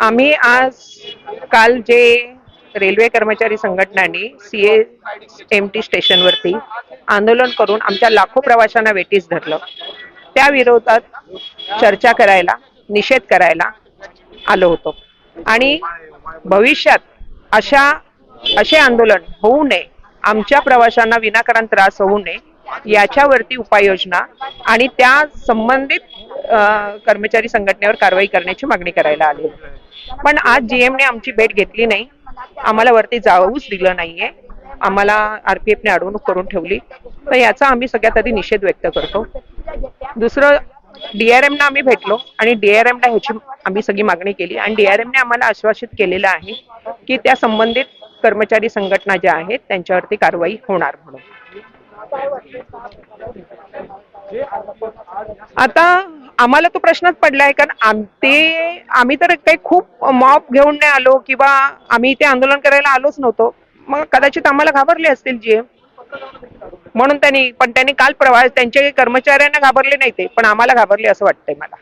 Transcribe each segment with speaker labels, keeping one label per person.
Speaker 1: आम्ही आज काल जे रेल्वे कर्मचारी संघटनांनी सी एम टी स्टेशनवरती आंदोलन करून आमच्या लाखो प्रवाशांना वेटीस धरलं. त्या विरोधात चर्चा करायला निषेध करायला आलो होतो. आणि भविष्यात अशा असे आंदोलन होऊ नये आमच्या प्रवाशांना विनाकारण त्रास होऊ नये याच्यावरती उपाययोजना आणि त्या संबंधित कर्मचारी संघटनेवर कारवाई करण्याची मागणी करायला आली पण आज जीएमने आमची भेट घेतली नाही. आम्हाला वरती जाऊच दिलं नाहीये. आम्हाला आरपीएफने अडवणूक करून ठेवली. तर याचा आम्ही सगळ्यात आधी निषेध व्यक्त करतो. दुसरं डीआरएमना आम्ही भेटलो आणि डीआरएमला ह्याची आम्ही सगळी मागणी केली. आणि डीआरएमने आम्हाला आश्वासित केलेलं आहे की त्या संबंधित कर्मचारी संघटना ज्या आहेत त्यांच्यावरती कारवाई होणार म्हणून. आता आम्हाला तो प्रश्नच पडलाय कारण आम ते आम्ही तर काही खूप मॉप घेऊन नाही आलो किंवा आम्ही ते आंदोलन करायला आलोच नव्हतो. मग कदाचित आम्हाला घाबरले असतील जे. म्हणून त्यांनी पण त्यांनी काल प्रवास त्यांच्या कर्मचाऱ्यांना घाबरले नाही ते पण आम्हाला घाबरले असं वाटतंय मला.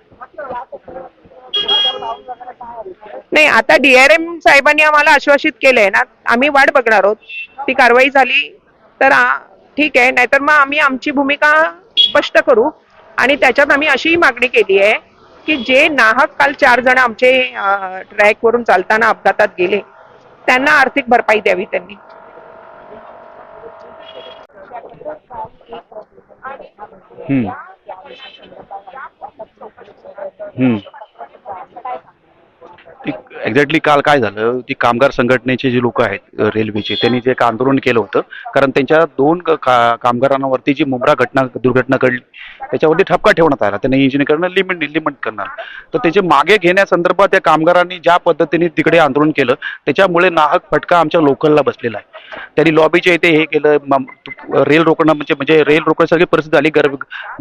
Speaker 1: नाही आता डीआरएम साहेबांनी आम्हाला आश्वासित केलंय ना आम्ही वाट बघणार आहोत. ती कारवाई झाली तर ठीक आहे नाहीतर मग आम्ही आमची भूमिका स्पष्ट करू. आणि त्याच्यात आम्ही अशीही मागणी केली आहे की जे नाहक काल चार जण आमचे ट्रॅक वरून चालताना अपघातात गेले त्यांना आर्थिक भरपाई द्यावी त्यांनी.
Speaker 2: हम्म. ती एक्झॅक्टली काल काय झालं ती कामगार संघटनेचे जे लोक आहेत रेल्वेचे त्यांनी जे एक आंदोलन केलं होतं कारण त्यांच्या दोन का- कामगारांवरती जी मुंब्रा घटना दुर्घटना घडली त्याच्यावरती ठपका ठेवण्यात आला. त्यांनी इंजिनिअरकडनं लिमिट लिमिट करणार. तर त्याचे मागे घेण्यासंदर्भात त्या कामगारांनी ज्या पद्धतीने तिकडे आंदोलन केलं त्याच्यामुळे नाहक फटका आमच्या लोकलला बसलेला आहे. त्यांनी लॉबीच्या इथे हे केलं रेल रोखणं म्हणजे म्हणजे रेल रोखण्यासारखी परिस्थिती झाली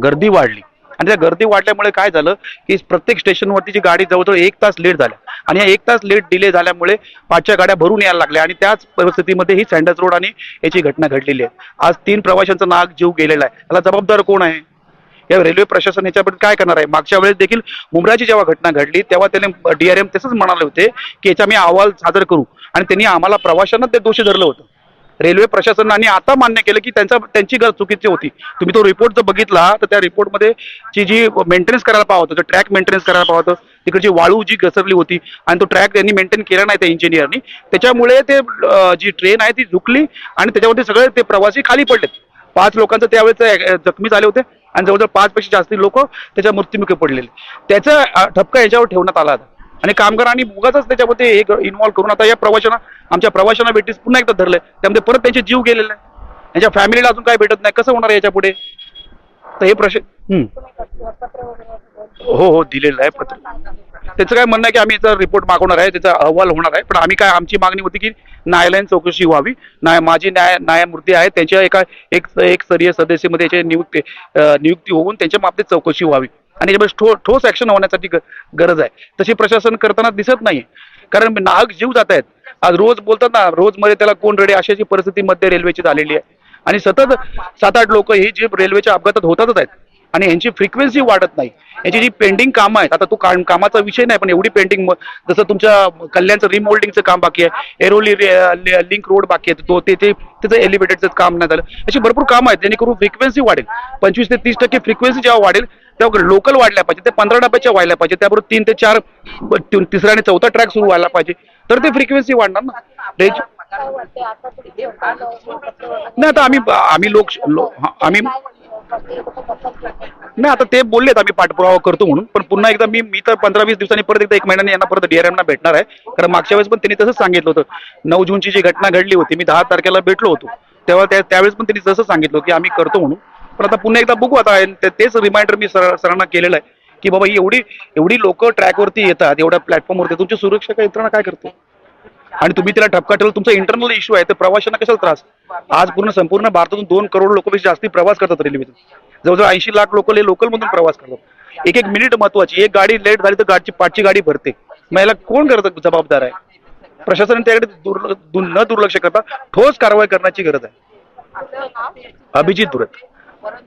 Speaker 2: गर्दी वाढली. आणि त्या गर्दी वाढल्यामुळे काय झालं की प्रत्येक स्टेशनवरती जी गाडी जवळजवळ एक तास लेट झाल्या. आणि या एक तास लेट डिले झाल्यामुळे पाचच्या गाड्या भरून यायला लागल्या आणि त्याच परिस्थितीमध्ये ही सँडस रोड आणि याची घटना घडलेली आहे. आज तीन प्रवाशांचा नाग जीव गेलेला आहे. त्याला जबाबदार कोण आहे? या रेल्वे प्रशासन याच्याबद्दल काय करणार आहे? मागच्या वेळेस देखील मुंब्राची जेव्हा घटना घडली तेव्हा त्याने डीआरएम तसंच म्हणाले होते की याचा मी अहवाल सादर करू. आणि त्यांनी आम्हाला प्रवाशांना ते दोषी धरलं होतं. रेल्वे प्रशासनाने आता मान्य केलं की त्यांचा त्यांची गरज चुकीची होती. तुम्ही तो रिपोर्ट जर बघितला तर त्या रिपोर्टमध्ये ची जी मेंटेनन्स करायला पाहत होतं ट्रॅक मेंटेनन्स करायला पाहत तिकडची वाळू जी घसरली होती आणि तो ट्रॅक त्यांनी मेंटेन केला नाही त्या इंजिनियरनी त्याच्यामुळे ते जी ट्रेन आहे ती झुकली आणि त्याच्यामध्ये सगळे ते प्रवासी खाली पडलेत. पाच लोकांचं त्यावेळेस जखमी झाले होते आणि जवळजवळ पाचपेक्षा जास्त जास्ती लोक त्याच्या मृत्युमुखी पडलेले. त्याचा ठपका याच्यावर ठेवण्यात आला होता. आणि कामगारांनी उगाच त्याच्यामध्ये हे इन्व्हॉल्व करून आता या प्रवाशांना आमच्या प्रवाशांना भेटीस पुन्हा एकदा धरलंय. त्यामध्ये परत त्यांचे जीव गेलेले आहे. त्यांच्या फॅमिलीला अजून काय भेटत नाही. कसं होणार आहे याच्यापुढे तर हे प्रश्न हो हो दिलेलं आहे पत्र. त्याचं काय म्हणणं आहे की आम्ही याचा रिपोर्ट मागवणार आहे. त्याचा अहवाल होणार आहे. पण आम्ही काय आमची मागणी होती की न्यायालयीन चौकशी व्हावी. न्याय माझी न्याय न्यायमूर्ती आहे त्यांच्या एका एक एक स्तरीय सदस्यमध्ये याचे नियुक्ती नियुक्ती होऊन त्यांच्या बाबतीत चौकशी व्हावी. आणि याच्यामध्ये ठो ठोस ऍक्शन होण्यासाठी ग- गरज आहे. तशी प्रशासन करताना दिसत नाही कारण नाहक जीव जात आहेत. आज रोज बोलतात ना रोजमध्ये त्याला कोण रडे अशाची परिस्थिती मध्य रेल्वेची झालेली आहे. आणि सतत सात आठ लोक ही जी रेल्वेच्या अपघातात होतातच आहेत. आणि यांची फ्रिक्वेन्सी वाढत नाही. यांची जी पेंडिंग कामं आहेत आता तो काम कामाचा विषय नाही पण एवढी पेंडिंग जसं तुमच्या कल्याणचं रिमोल्डिंगचं काम बाकी आहे. एरोली लिंक रोड बाकी आहे. तो ते ते- त्याचं एलिव्हेटेडचं काम नाही झालं. अशी भरपूर कामं आहेत जेणेकरून फ्रिक्वेन्सी वाढेल. पंचवीस ते तीस टक्के फ्रिक्वेन्सी जेव्हा वाढेल त्या लोकल वाढल्या पाहिजे. ते पंधरा डब्याच्या व्हायला पाहिजे. त्याबरोबर तीन ते चार तिसरा आणि चौथा ट्रॅक सुरू व्हायला पाहिजे. तर ते फ्रिक्वेन्सी वाढणार ना? रेंज नाही आता आम्ही आम्ही लोक आम्ही नाही आता ते बोललेत आम्ही पाठपुरावा करतो म्हणून. पण पुन्हा एकदा मी मी तर पंधरा वीस दिवसांनी परत एकदा एक महिन्याने यांना परत डीआरएमना भेटणार आहे. कारण मागच्या वेळेस पण त्यांनी तसंच सांगितलं होतं. नऊ जूनची जी घटना घडली होती मी दहा तारखेला भेटलो होतो. तेव्हा त्या त्यावेळेस पण त्यांनी जसं सांगितलं की आम्ही करतो म्हणून. पण आता पुन्हा एकदा बघू आता ते- तेच रिमाइंडर मी सर सरांना केलेलं आहे की बाबा ही एवढी एवढी लोक ट्रॅकवरती येतात एवढ्या प्लॅटफॉर्मवरती तुमची सुरक्षा यंत्रणा काय करते? आणि तुम्ही त्याला ठपका ठेवलं तुमचा इंटरनल इश्यू आहे तर प्रवाशांना कशाला त्रास? आज पूर्ण संपूर्ण भारतातून दोन करोड लोकांपेक्षा जास्ती प्रवास करतात रेल्वेतून जवळजवळ ऐंशी लाख लोक हे लोकल मधून प्रवास करतात. एक एक मिनिट महत्वाची. एक गाडी लेट झाली तर गाडीची पाचची गाडी भरते. मग याला कोण करतं जबाबदार आहे? प्रशासनाने त्याकडे दुर्ल- न दुर्लक्ष करता ठोस कारवाई करण्याची गरज आहे. Abhijit दुरत what are